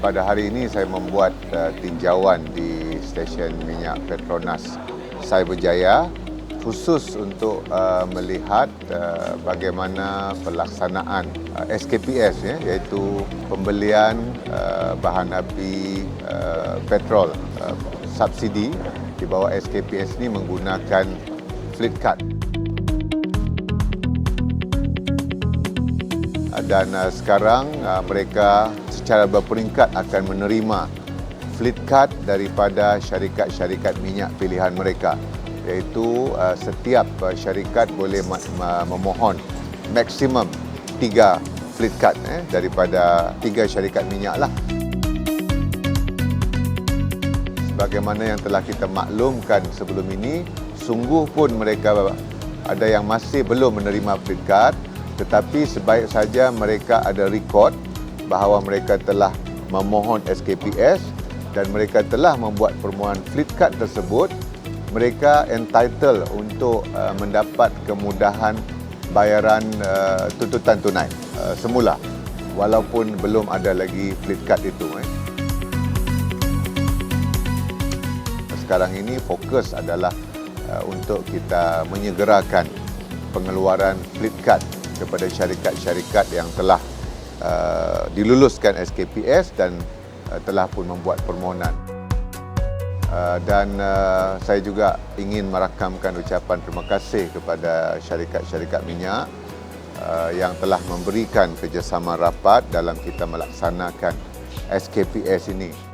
Pada hari ini saya membuat uh, tinjauan di stesen minyak Petronas Cyberjaya khusus untuk uh, melihat uh, bagaimana pelaksanaan uh, SKPS ya, iaitu pembelian uh, bahan api uh, petrol uh, subsidi di bawah SKPS ini menggunakan fleet card. Dan uh, sekarang uh, mereka secara berperingkat akan menerima fleet card daripada syarikat-syarikat minyak pilihan mereka iaitu uh, setiap uh, syarikat boleh memohon maksimum tiga fleet card eh, daripada tiga syarikat minyak lah. Sebagaimana yang telah kita maklumkan sebelum ini, sungguh pun mereka ada yang masih belum menerima fleet card tetapi sebaik saja mereka ada rekod bahawa mereka telah memohon SKPS dan mereka telah membuat permohonan fleet card tersebut mereka entitled untuk uh, mendapat kemudahan bayaran uh, tuntutan tunai uh, semula walaupun belum ada lagi fleet card itu eh. sekarang ini fokus adalah uh, untuk kita menyegerakan pengeluaran fleet card kepada syarikat-syarikat yang telah uh, diluluskan SKPS dan uh, telah pun membuat permohonan. Uh, dan uh, saya juga ingin merakamkan ucapan terima kasih kepada syarikat-syarikat minyak uh, yang telah memberikan kerjasama rapat dalam kita melaksanakan SKPS ini.